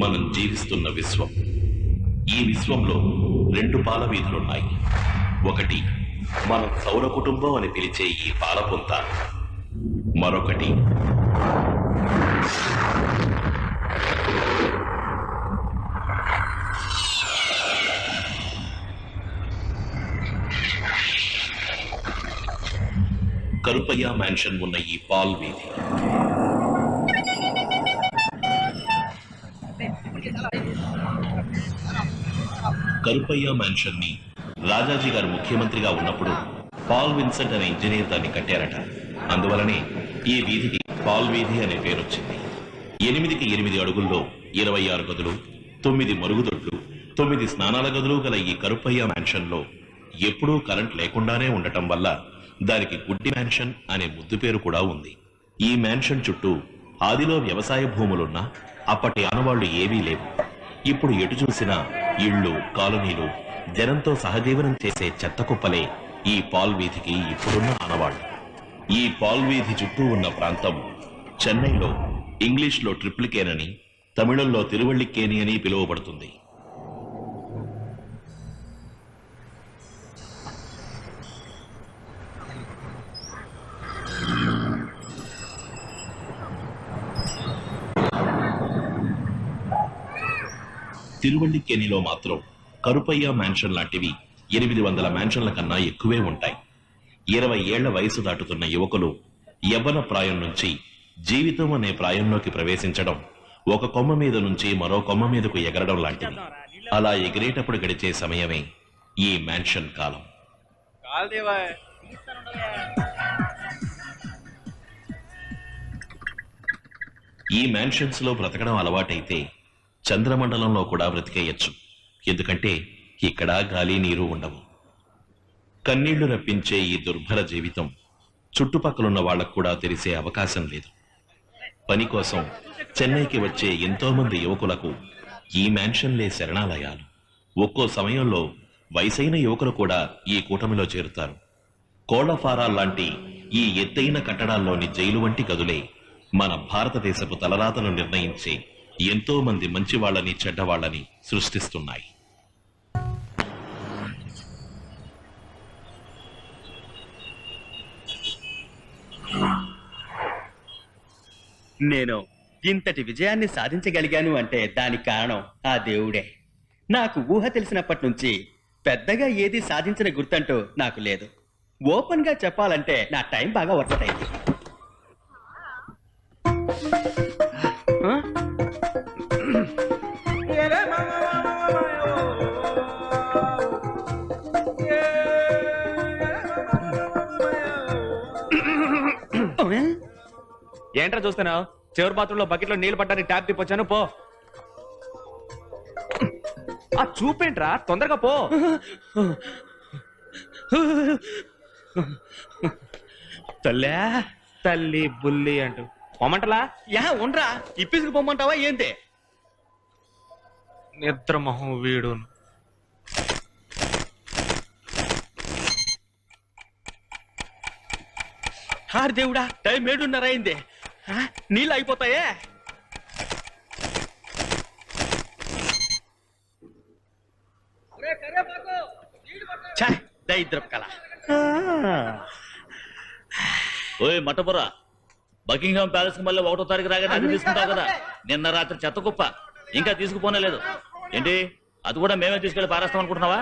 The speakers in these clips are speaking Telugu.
మనం జీవిస్తున్న విశ్వం. ఈ విశ్వంలో రెండు పాల వీధులున్నాయి. ఒకటి మనం సౌర కుటుంబం అని పిలిచే ఈ పాలపుంత మరొకటి కరుపయ్య మ్యాన్షన్ ఉన్న ఈ పాల్ వీధి. కరుపయ్య మ్యాన్షన్ని రాజాజీ గారు ముఖ్యమంత్రిగా ఉన్నప్పుడు పాల్ విన్సెంట్ అనే ఇంజనీర్ దాన్ని కట్టారట. అందువలనే ఈ వీధికి పాల్ వీధి అనే పేరు వచ్చింది ఎనిమిదికి ఎనిమిది అడుగుల్లో ఇరవై ఆరు గదులు తొమ్మిది మరుగుదొడ్లు తొమ్మిది స్నానాల గదులు గల ఈ కరుపయ్య మ్యాన్షన్లో ఎప్పుడూ కరెంట్ లేకుండానే ఉండటం వల్ల దానికి గుడ్డి మ్యాన్షన్ అనే ముద్దు పేరు కూడా ఉంది. ఈ మ్యాన్షన్ చుట్టూ ఆదిలో వ్యవసాయ భూములున్నా అప్పటి ఆనవాళ్ళు ఏవీ లేవు. ఇప్పుడు ఎటు చూసినా ఇళ్ళు కాలనీలు జనంతో సహజీవనం చేసే చెత్త కుప్పలే ఈ పాల్ వీధికి ఇప్పుడున్న ఆనవాళ్ళు ఈ పాల్ వీధి చుట్టూ ఉన్న ప్రాంతం చెన్నైలో ఇంగ్లీష్లో ట్రిప్లికేనని తమిళంలో తిరువళ్ళికేని అని పిలువబడుతుంది. తిరువళ్ళికేనిలో మాత్రం కరుపయ్య మ్యాన్షన్ లాంటివి ఎనిమిది వందల మ్యాన్షన్ల కన్నా ఎక్కువే ఉంటాయి. ఇరవై ఏళ్ళ వయసు దాటుతున్న యువకులు యవ్వన ప్రాయం నుంచి జీవితం అనే ప్రాయంలోకి ప్రవేశించడం ఒక కొమ్మ మీద నుంచి మరో కొమ్మ మీదకు ఎగరడం లాంటిది అలా ఎగిరేటప్పుడు గడిచే సమయమే ఈ మ్యాన్షన్ కాలం. ఈ మ్యాన్షన్స్లో బ్రతకడం అలవాటైతే చంద్రమండలంలో కూడా బ్రతికేయచ్చు. ఎందుకంటే ఇక్కడ గాలి నీరు ఉండవు. కన్నీళ్ళు రప్పించే ఈ దుర్భర జీవితం చుట్టుపక్కలున్న వాళ్ళకు కూడా తెలిసే అవకాశం లేదు. పని కోసం చెన్నైకి వచ్చే ఎంతో మంది యువకులకు ఈ మ్యాన్షన్లే శరణాలయాలు. ఒక్కో సమయంలో వయసైన యువకులు కూడా ఈ కూటమిలో చేరుతారు. కోళ్ళఫారాల్ లాంటి ఈ ఎత్తైన కట్టడాల్లోని జైలు వంటి గదులే మన భారతదేశపు తలరాతను నిర్ణయించే ఎంతో మంది మంచి వాళ్ళని చెడ్డవాళ్ళని సృష్టిస్తున్నాయి. నేను ఇంతటి విజయాన్ని సాధించగలిగాను అంటే దానికి కారణం ఆ దేవుడే. నాకు ఊహ తెలిసినప్పటి నుంచి పెద్దగా ఏది సాధించిన గుర్తంటూ నాకు లేదు. ఓపెన్గా చెప్పాలంటే నా టైం బాగా వర్కౌట్ ఏంట్రా చూస్తున్నావు? చివరి బాత్రూమ్లో బకెట్లో నీళ్ళు పట్టడానికి ట్యాప్ తిప్పొచ్చాను పో. ఆ చూపేంట్రా తొందరగా పో. తల్లే తల్లి బుల్లి అంటూ. పొమ్మంటలా? యా ఉండ్రా. ఇప్పిసుకు పొమ్మంటావా ఏంటి? నిద్ర మొహం వీడును. హార్ దేవుడా టైం ఏడున్నర అయిందే. నీళ్ళు అయిపోతాయే? కళ. ఓయ్ మటపుర. బకింగ్హామ్ ప్యాలెస్కి మళ్ళీ ఒకటో తారీఖు రాగానే అది తీసుకుంటావు కదా? నిన్న రాత్రి చెత్త కుప్ప. ఇంకా తీసుకుపోనే లేదు. ఏంటి? అది కూడా మేమే తీసుకెళ్ళి పారేస్తాం అనుకుంటున్నావా?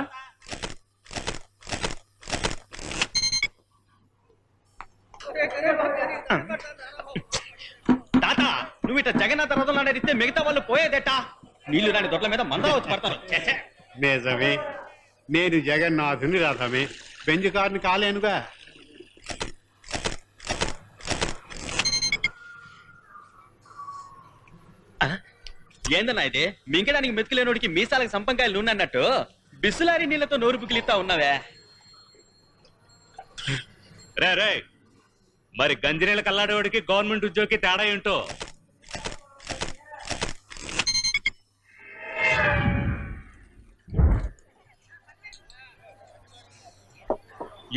ఇట్లా జగన్నాథ రథంలో నడిస్తే మిగతా వాళ్ళు పోయేదేటా? నీళ్ళు రాని దొడ్ల మీద మందరా వచ్చి పడతారు. ఛే, ఛే. నిజమే నేను జగన్నాథుని రథమే. బెంజు కారుని కాలేనుగా? ఏందన్నా ఇది? మింగడానికి మెతుకులేనోడికి మీసాలకు సంపంకాయలు నూనె అన్నట్టు బిస్సులారి నీళ్ళతో నోరు పుకిలిస్తా ఉన్నావే. రే రే. మరి గంజిరేల కల్లాడేవాడికి గవర్నమెంట్ ఉద్యోగి తేడా ఏంటో?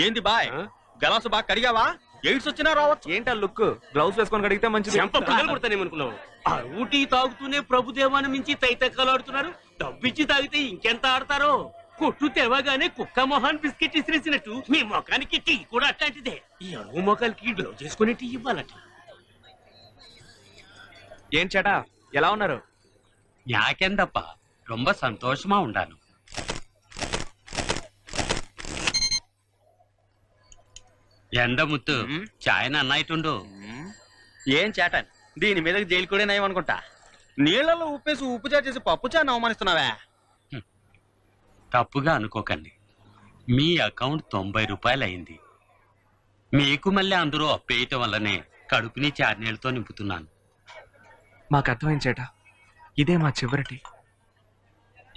ఏంది బాయ్? గలాసు బాగా కడిగావా? ఎయిడ్స్ వచ్చినా రావచ్చు. ఏంటా లుక్? గ్లౌస్ వేసుకొని కడిగితే మంచిది. చెంప పగలు కొడతానేమనుకున్నావు అరువు టీ తాగుతూనే ప్రభుదేవాన్ని మించి తైతక్కలాడుతున్నారు. డబ్బిచ్చి తాగితే ఇంకెంత ఆడతారో? కొట్టు తెవగానే కుక్క మొహాన్ బిస్కెట్ ఇసిరేసినట్టు మీ మొఖానికి టీ కూడా అట్లాంటిదే. ఈ అరువు మొఖాలకి గ్లౌ చేసుకునే టీ ఇవ్వాలట. ఏం చేటా? ఎలా ఉన్నారు? యాకెందప్ప రొంబ సంతోషమా ఉండాను. ఎండ ముత్తు. చాయన అన్నాయిటుండు ఏం చేటాను? దీని మీదకి జైలు కూడా నయం అనుకుంటా? నీళ్ళలో ఉప్పేసి ఉప్పు చాటు చేసి పప్పు చాను అవమానిస్తున్నావా? తప్పుగా అనుకోకండి. మీ అకౌంట్ తొంభై రూపాయలు అయింది. మీకు మళ్ళీ అందరూ అప్పేయటం వల్లనే కడుపుని చార్నీళ్ళతో నింపుతున్నాను. మాకు అర్థమైంది చేటా. ఇదే మా చివరి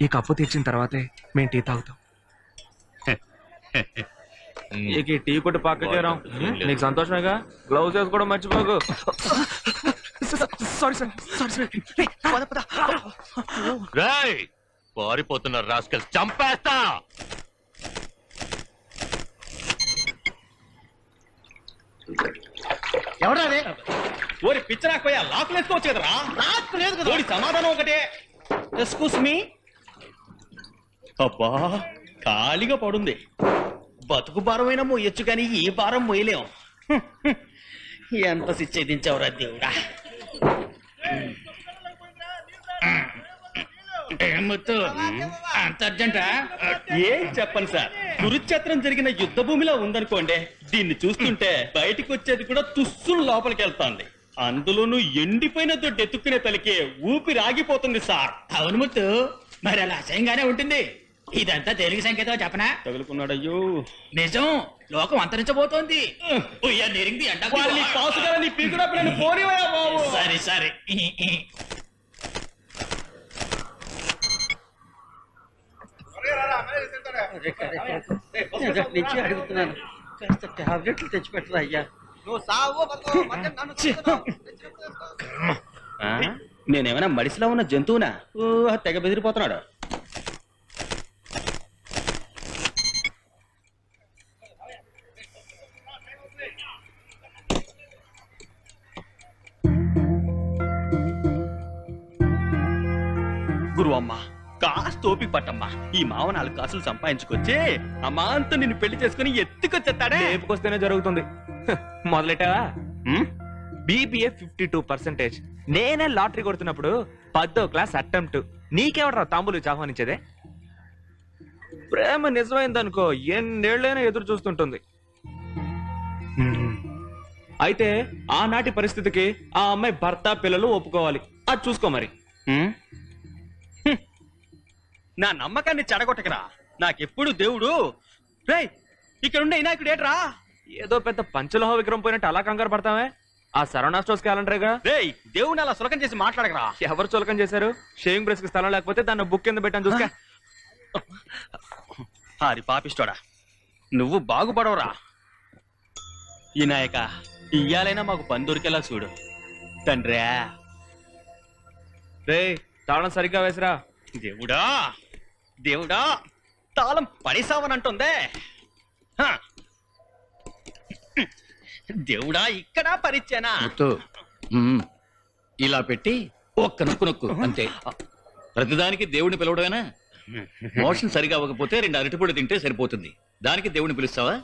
ఈ కప్పు తెచ్చిన తర్వాతే మేము టీ తాగుతాం. ఇక ఈ టీ కొట్టి పక్కకే రా నీకు సంతోషమేగా? గ్లౌజ్ వేసుకోవడం మర్చిపోకు. Sorry sir sorry sir. పారిపోతున్న rascals చంపేస్తా. ఎవడా ఓరి పిచ్చరాకపోయా లాక్ వేసుకోవచ్చు కదరా లాక్ లేదు కదా. ఓడి సమాధానం ఒకటే. ఎస్కూస్ మీ అబ్బా ఖాళీగా పడుంది. బతుకు భారమైనా మోయొచ్చు కానీ ఈ భారం మోయలేం. ఎంత శిక్షించావురా దేవుడా. అంత అర్జెంటా? ఏం చెప్పను సార్. కురుక్షేత్రం జరిగిన యుద్ధ భూమిలో ఉందనుకోండి దీన్ని చూస్తుంటే బయటికి వచ్చేది కూడా తుస్సులు లోపలికి వెళ్తాంది అందులోనూ ఎండిపోయిన దొడ్డు ఎత్తుక్కునే తలికి ఊపిరి ఆగిపోతుంది సార్. అవును ముత్తు. మరి అలా అసహ్యంగానే ఉంటుంది. ఇదంతా తెలుగు సంకేతం చెప్పనా తగులుకున్నాడయ్యో నిజం లోకం అంతరించబోతోంది నెరింది సరే సరే నుంచి అడుగుతున్నాను కాస్త టాబ్లెట్లు తెచ్చిపెట్టరా అయ్యా నేనేమైనా మడిసిలో ఉన్న జంతువునా తెగ బెదిరిపోతున్నాడు గురు అమ్మా. కాస్త ఓపిక పట్టమ్మా. ఈ మావ నాలుగు కాసులు సంపాదించుకొచ్చి అమాంత నిన్ను పెళ్ళి చేసుకుని ఎత్తుకొచ్చేస్తాడే రేపుకొస్తేనే జరుగుతుంది. హ, మొదలెట్టావా? ఉమ్? BBA fifty two percentage. నేనే లాటరీ కొడుతున్నప్పుడు పదో క్లాస్ అటెంప్ట్. నీకెవడరా తాంబూలు ఆహ్వానించేదే ప్రేమ నిజమైందనుకో ఎన్నేళ్ళైనా ఎదురు చూస్తుంటుంది. అయితే ఆనాటి పరిస్థితికి ఆ అమ్మాయి భర్త పిల్లలు ఒప్పుకోవాలి. అది చూసుకో మరి. ఉమ్? నా నమ్మకాన్ని చెడగొట్టకరా. నాకెప్పుడు దేవుడు రేయ్ ఇక్కడ ఉండే వినాయకుడు ఏట్రా? ఏదో పెద్ద పంచలోహ విగ్రహం పోయినట్టు అలా కంగారు పడతావే? ఆ సరవణా స్టోర్స్ క్యాలెండరేగా రేయ్ దేవుని అలా సులకం చేసి మాట్లాడకరా. ఎవరు చులకం చేశారు? షేవింగ్ బ్రష్కి స్థలం లేకపోతే దాన్ని బుక్ కింద పెట్టాను చూసుకో. హరి పాపిస్తోడా నువ్వు బాగుపడవురా. ఈ నాయక ఇయ్యాలైనా మాకు పని దొరికేలా చూడు. తండ్రా. రే తాళం సరిగ్గా వేసిరా. దేవుడా. దేవుడా తాళం పడిసావనంటుందే హ. దేవుడా ఇక్కడ ముత్తు. మ్మ్. ఇలా పెట్టి ఒక్క నొక్కు నొక్కు అంతే. ప్రతిదానికి దేవుడిని పిలవడమేనా? మోషన్ సరిగా అవ్వకపోతే రెండు అరటిపొడి తింటే సరిపోతుంది. దానికి దేవుడిని పిలుస్తావా?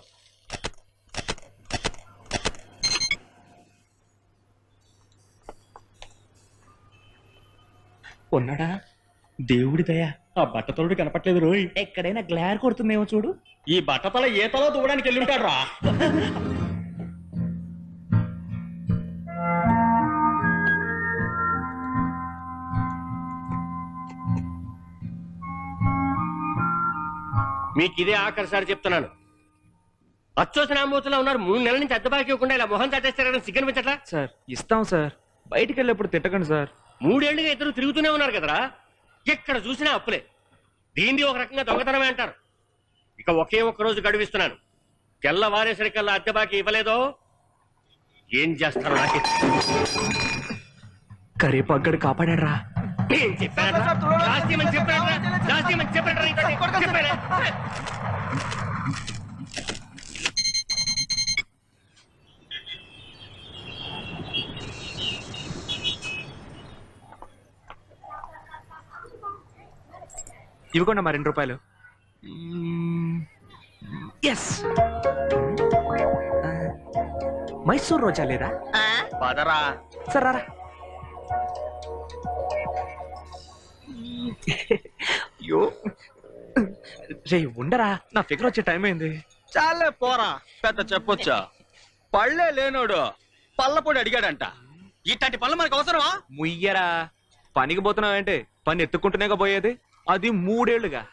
ఉన్నాడా? దేవుడి దయ. ఆ బట్టతలుడు కనపట్లేదు రోయ్. ఎక్కడైనా గ్లార్ కొడుతుందేమో చూడు. ఈ బట్టతల ఈతలో దూవడానికి వెళ్ళుంటాడు రా మీకు ఇదే ఆఖరిసారి చెప్తున్నాను. అచ్చోసిన ఆంబోతులా ఉన్నారు మూడు నెలల నుంచి అద్దె బాకీ ఇవ్వకుండా ఇలా మొహం తట్టేస్తారని సిగ్గనిపించట్లా? సార్ ఇస్తాం సార్. బయటికి వెళ్ళేప్పుడు తిట్టకండి సార్. మూడేళ్ళుగా ఇద్దరు తిరుగుతూనే ఉన్నారు కదరా? ఎక్కడ చూసినా అప్పులే. దీన్ని ఒక రకంగా దొంగతనమే అంటారు. ఇక ఒకే ఒక్క రోజు గడువిస్తున్నాను. తెల్లవారేసరికల్లా అద్దె బాకీ ఇవ్వలేదో? ఏం చేస్తారో నాకే? కరిపగ్గడు కాపాడారా ఏం చెప్పారా చెప్పారా చెప్పారా ఇవ్వకుండా మా రెండు రూపాయలు. ఎస్ మైసూర్ రోజా లేదా? పదరా. సరే రారా. అయ్యో. రే ఉండరా. నా ఫిగర్ వచ్చే టైం అయింది. చాలే పోరా. పెద్ద చెప్పొచ్చా? పళ్ళే లేనోడు పళ్ళపొడి అడిగాడంట. ఇట్లాంటి పళ్ళు మనకు అవసరమా? ముయ్యరా. పనికి పోతున్నావంటే? పని ఎత్తుకుంటూనేగా పోయేది? అది మూడేళ్ళుగా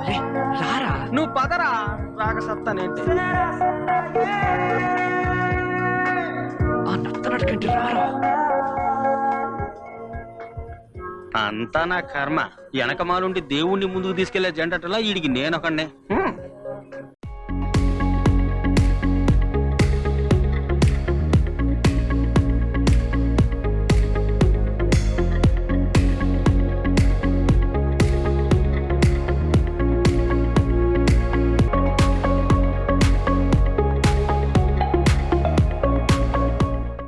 రే, రారా? నువ్వు పదరా? రాక సత్తానేంటి ఆ రారా? అంతా నా కర్మ. వెనకమాలుండి దేవుణ్ణి ముందుకు తీసుకెళ్ళే జంటలా వీడికి నేను ఒకనే